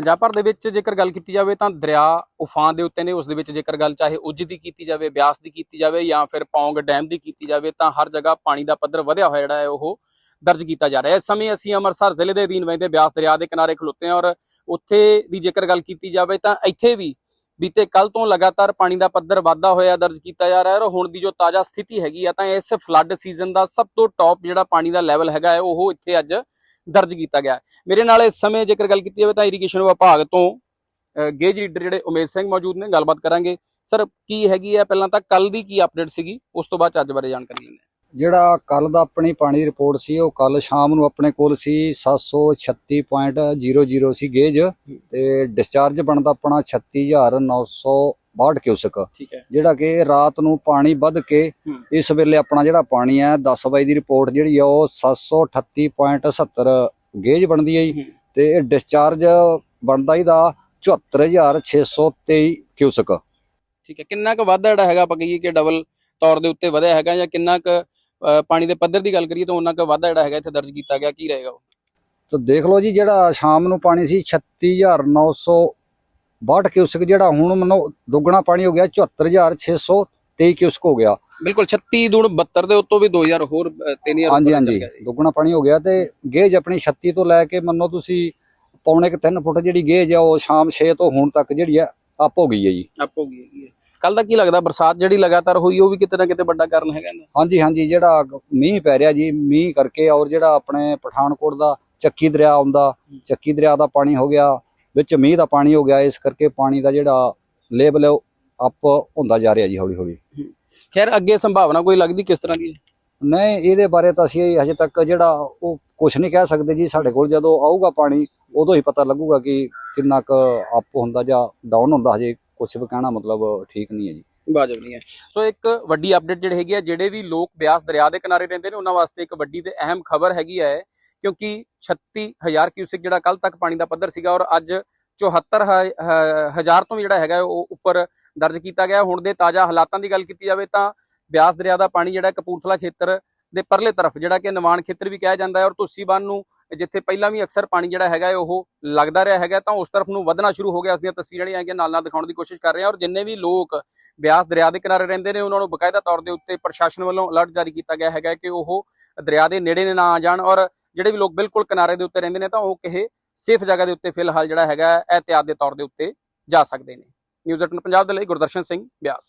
ਪੰਜਾਬ ਭਰ ਦੇ ਵਿੱਚ ਜੇਕਰ ਗੱਲ ਕੀਤੀ ਜਾਵੇ ਤਾਂ ਦਰਿਆ ਉਫਾਨ ਦੇ ਉੱਤੇ ਨੇ, ਉਸ ਦੇ ਵਿੱਚ ਜੇਕਰ ਗੱਲ ਚਾਹੇ ਉੱਜ ਦੀ ਕੀਤੀ ਜਾਵੇ, ਬਿਆਸ ਦੀ ਕੀਤੀ ਜਾਵੇ ਜਾਂ ਫਿਰ ਪੌਂਗ ਡੈਮ ਦੀ ਕੀਤੀ ਜਾਵੇ ਤਾਂ ਹਰ ਜਗ੍ਹਾ ਪਾਣੀ ਦਾ ਪੱਧਰ ਵਧਿਆ ਹੋਇਆ ਜਿਹੜਾ ਹੈ ਉਹ ਦਰਜ ਕੀਤਾ ਜਾ ਰਿਹਾ ਹੈ। ਇਸ ਸਮੇਂ ਅਸੀਂ ਅੰਮ੍ਰਿਤਸਰ ਜ਼ਿਲ੍ਹੇ ਦੇ ਅਧੀਨ ਪੈਂਦੇ ਬਿਆਸ ਦਰਿਆ ਦੇ ਕਿਨਾਰੇ ਖਲੋਤੇ ਹਾਂ ਔਰ ਉੱਥੇ ਦੀ ਜੇਕਰ ਗੱਲ ਕੀਤੀ ਜਾਵੇ ਤਾਂ ਇੱਥੇ ਵੀ ਬੀਤੇ ਕੱਲ ਤੋਂ ਲਗਾਤਾਰ ਪਾਣੀ ਦਾ ਪੱਧਰ ਵਾਧਾ ਹੋਇਆ ਦਰਜ ਕੀਤਾ ਜਾ ਰਿਹਾ ਹੈ ਔਰ ਹੁਣ ਦੀ ਜੋ ਤਾਜ਼ਾ ਸਥਿਤੀ ਹੈਗੀ ਆ ਤਾਂ ਇਸ ਫਲੱਡ ਸੀਜ਼ਨ ਦਾ ਸਭ ਤੋਂ ਟੌਪ ਜਿਹੜਾ ਪਾਣੀ ਦਾ ਲੈਵਲ ਹੈਗਾ ਹੈ, ਉਹ ਇੱਥੇ ਅੱਜ ਦਰਜ ਕੀਤਾ ਗਿਆ। ਮੇਰੇ ਨਾਲ ਇਸ ਸਮੇਂ ਜੇਕਰ ਗੱਲ ਕੀਤੀ ਜਾਵੇ ਤਾਂ ਇਰੀਗੇਸ਼ਨ ਵਿਭਾਗ ਤੋਂ ਗੇਜ ਰੀਡਰ ਜਿਹੜੇ ਉਮੇਸ਼ ਸਿੰਘ ਮੌਜੂਦ ਨੇ ਗੱਲਬਾਤ ਕਰਾਂਗੇ। ਸਰ ਕੀ ਹੈਗੀ ਹੈ? ਪਹਿਲਾਂ ਤਾਂ ਕੱਲ ਦੀ ਕੀ ਅਪਡੇਟ ਸੀਗੀ? ਉਸ ਤੋਂ ਬਾਅਦ ਅੱਜ ਬਾਰੇ ਜਾਣਕਾਰੀ ਲੈਂਦੇ ਜਿਹੜਾ ਕੱਲ ਦਾ ਆਪਣੀ ਪਾਣੀ ਦੀ ਰਿਪੋਰਟ ਸੀ ਉਹ ਕੱਲ ਸ਼ਾਮ ਨੂੰ ਆਪਣੇ ਕੋਲ ਸੀ 736.00 ਸੀ ਗੇਜ। ਤੇ ਡਿਸਚਾਰਜ ਬਣਦਾ ਆਪਣਾ 36962 ਕਿਊਸਕ ਠੀਕ ਹੈ। ਜਿਹੜਾ ਕਿ ਰਾਤ ਨੂੰ ਪਾਣੀ ਵੱਧ ਕੇ ਹੂੰ। ਇਸ ਵੇਲੇ ਆਪਣਾ ਜਿਹੜਾ ਪਾਣੀ ਹੈ 10 ਵਜੇ ਦੀ ਰਿਪੋਰਟ ਜਿਹੜੀ ਆ ਉਹ 738.70 ਗੇਜ ਬਣਦੀ ਹੈ ਜੀ। ਹੂੰ। ਤੇ ਇਹ ਡਿਸਚਾਰਜ ਬਣਦਾ ਇਹਦਾ 74623 ਕਿਊਸਕ ਠੀਕ ਹੈ। ਕਿੰਨਾ ਕੁ ਵਾਧਾ ਜਿਹੜਾ ਹੈਗਾ ਆਪਾਂ ਕਹੀਏ ਕਿ ਡਬਲ ਤੌਰ ਦੇ ਉੱਤੇ ਵਧਿਆ ਹੈਗਾ ਜਾਂ ਕਿੰਨਾ ਕੁ ਪਾਣੀ ਦੇ ਪੱਧਰ ਦੀ ਗੱਲ ਕਰੀਏ ਤਾਂ ਉਹਨਾਂ ਕੁ ਵਾਧਾ ਜਿਹੜਾ ਹੈਗਾ ਇੱਥੇ ਦਰਜ ਕੀਤਾ ਗਿਆ। ਕੀ ਰਹੇਗਾ ਉਹ? ਤਾਂ ਦੇਖ ਲਓ ਜੀ ਜਿਹੜਾ ਸ਼ਾਮ ਨੂੰ ਪਾਣੀ ਸੀ 36962 ਕਿਊਸਕ ਜਿਹੜਾ ਹੁਣ ਮੈਨੂੰ ਦੁੱਗਣਾ ਪਾਣੀ ਹੋ ਗਿਆ 74623 ਕਿਊਸਕ ਹੋ ਗਿਆ। ਬਿਲਕੁਲ 36 ਦੁਣ 72 ਦੇ ਉੱਤੋਂ ਵੀ 2000 ਹੋਰ ਅ, 3000 ਹਾਂਜੀ ਹਾਂਜੀ। ਦੁੱਗਣਾ ਪਾਣੀ ਹੋ ਗਿਆ ਤੇ ਗੇਜ ਆਪਣੀ 36 ਤੋਂ ਲੈ ਕੇ ਮੰਨੋ ਤੁਸੀਂ ਪੌਣੇ ਕਿ 3 ਫੁੱਟ ਜਿਹੜੀ ਗੇਜ ਆ ਉਹ ਸ਼ਾਮ 6 ਤੋਂ ਹੁਣ ਤੱਕ ਜਿਹੜੀ ਆ ਅਪ ਹੋ ਗਈ ਹੈ ਜੀ। ਅਪ ਹੋ ਗਈ ਹੈਗੀ ਕੱਲ ਦਾ ਕੀ ਲੱਗਦਾ? ਬਰਸਾਤ ਜਿਹੜੀ ਲਗਾਤਾਰ ਹੋਈ ਉਹ ਵੀ ਕਿਤੇ ਨਾ ਕਿਤੇ ਵੱਡਾ ਕਾਰਨ ਹੈਗਾ ਹਾਂਜੀ ਹਾਂਜੀ ਜਿਹੜਾ ਮੀਂਹ ਪੈ ਰਿਹਾ ਜੀ ਮੀਂਹ ਕਰਕੇ ਔਰ ਜਿਹੜਾ ਆਪਣੇ ਪਠਾਨਕੋਟ ਦਾ ਚੱਕੀ ਦਰਿਆ ਆਉਂਦਾ ਚੱਕੀ ਦਰਿਆ ਦਾ ਪਾਣੀ ਹੋ ਗਿਆ ਵਿੱਚ ਮੀਂਹ ਦਾ ਪਾਣੀ ਹੋ ਗਿਆ ਇਸ ਕਰਕੇ ਪਾਣੀ ਦਾ ਜਿਹੜਾ ਲੈਵਲ ਅਪ ਹੁੰਦਾ ਜਾ ਰਿਹਾ ਜੀ ਹੌਲੀ ਹੌਲੀ ਖੈਰ ਅੱਗੇ ਸੰਭਾਵਨਾ ਕੋਈ ਲੱਗਦੀ ਕਿਸ ਤਰ੍ਹਾਂ ਦੀ ਹੈ? ਨਹੀਂ ਇਹਦੇ ਬਾਰੇ ਤਾਂ ਅਸੀਂ ਹਜੇ ਤੱਕ ਜਿਹੜਾ ਉਹ ਕੁਝ ਨਹੀਂ ਕਹਿ ਸਕਦੇ ਜੀ। ਸਾਡੇ ਕੋਲ ਜਦੋਂ ਆਊਗਾ ਪਾਣੀ ਉਦੋਂ ਹੀ ਪਤਾ ਲੱਗੂਗਾ ਕਿ ਕਿੰਨਾ ਕੁ ਅਪ ਹੁੰਦਾ ਜਾਂ ਡਾਊਨ ਹੁੰਦਾ। ਹਜੇ ਕੁਝ ਵੀ ਕਹਿਣਾ ਮਤਲਬ ਠੀਕ ਨਹੀਂ ਹੈ ਜੀ। ਵਾਜਬ ਨਹੀਂ ਹੈ। ਸੋ ਇੱਕ ਵੱਡੀ ਅਪਡੇਟ ਜਿਹੜੀ ਹੈਗੀ ਹੈ ਜਿਹੜੇ ਵੀ ਲੋਕ ਬਿਆਸ ਦਰਿਆ ਦੇ ਕਿਨਾਰੇ ਰਹਿੰਦੇ ਨੇ ਉਹਨਾਂ ਵਾਸਤੇ ਇੱਕ ਵੱਡੀ ਤੇ ਅਹਿਮ ਖਬਰ ਹੈਗੀ ਹੈ ਕਿਉਂਕਿ 36000 ਕਿਊਸਿਕ ਜਿਹੜਾ ਕੱਲ ਤੱਕ ਪਾਣੀ ਦਾ ਪੱਧਰ ਸੀਗਾ ਔਰ ਅੱਜ 74000 ਤੋਂ ਵੀ ਜਿਹੜਾ ਹੈਗਾ ਉਹ ਉੱਪਰ ਦਰਜ ਕੀਤਾ ਗਿਆ। ਹੁਣ ਦੇ ਤਾਜ਼ਾ ਹਾਲਾਤਾਂ ਦੀ ਗੱਲ ਕੀਤੀ ਜਾਵੇ ਤਾਂ ਬਿਆਸ ਦਰਿਆ ਦਾ ਪਾਣੀ ਜਿਹੜਾ ਕਪੂਰਥਲਾ ਖੇਤਰ ਦੇ ਪਰਲੇ ਤਰਫ ਜਿਹੜਾ ਕਿ ਨਿਵਾਣ ਖੇਤਰ ਵੀ ਕਿਹਾ ਜਾਂਦਾ ਹੈ ਔਰ ਤੁਸੀਂ ਨੂੰ ਜਿੱਥੇ ਪਹਿਲਾਂ ਵੀ ਅਕਸਰ ਪਾਣੀ ਜਿਹੜਾ ਹੈਗਾ ਉਹ ਲੱਗਦਾ ਰਿਹਾ ਹੈਗਾ ਤਾਂ ਉਸ ਤਰਫ ਨੂੰ ਵਧਣਾ ਸ਼ੁਰੂ ਹੋ ਗਿਆ। ਉਸ ਦੀਆਂ ਤਸਵੀਰਾਂ ਜਿਹੜੀਆਂ ਹੈਗੀਆਂ ਨਾਲ ਨਾਲ ਦਿਖਾਉਣ ਦੀ ਕੋਸ਼ਿਸ਼ ਕਰ ਰਹੇ ਹਾਂ ਔਰ ਜਿੰਨੇ ਵੀ ਲੋਕ ਬਿਆਸ ਦਰਿਆ ਦੇ ਕਿਨਾਰੇ ਰਹਿੰਦੇ ਨੇ ਉਹਨਾਂ ਨੂੰ ਬਕਾਇਦਾ ਤੌਰ ਦੇ ਉੱਤੇ ਪ੍ਰਸ਼ਾਸਨ ਵੱਲੋਂ ਅਲਰਟ ਜਾਰੀ ਕੀਤਾ ਗਿਆ ਹੈਗਾ ਕਿ ਉਹ ਦਰਿਆ ਦੇ ਨੇੜੇ ਨੇ ਨਾ ਆ ਜਾਣ ਔਰ ਜਿਹੜੇ ਵੀ ਲੋਕ ਬਿਲਕੁਲ ਕਿਨਾਰੇ ਦੇ ਉੱਤੇ ਰਹਿੰਦੇ ਨੇ ਤਾਂ ਉਹ ਕਿਸੇ ਸੇਫ ਜਗ੍ਹਾ ਦੇ ਉੱਤੇ ਫਿਲਹਾਲ ਜਿਹੜਾ ਹੈਗਾ ਹੈ, ਇਹਤਿਆਤ ਦੇ ਤੌਰ ਦੇ ਉੱਤੇ ਜਾ ਸਕਦੇ ਨੇ। ਨਿਊਜ਼ 18 ਪੰਜਾਬ ਦੇ ਲਈ ਗੁਰਦਰਸ਼ਨ ਸਿੰਘ ਬਿਆਸ।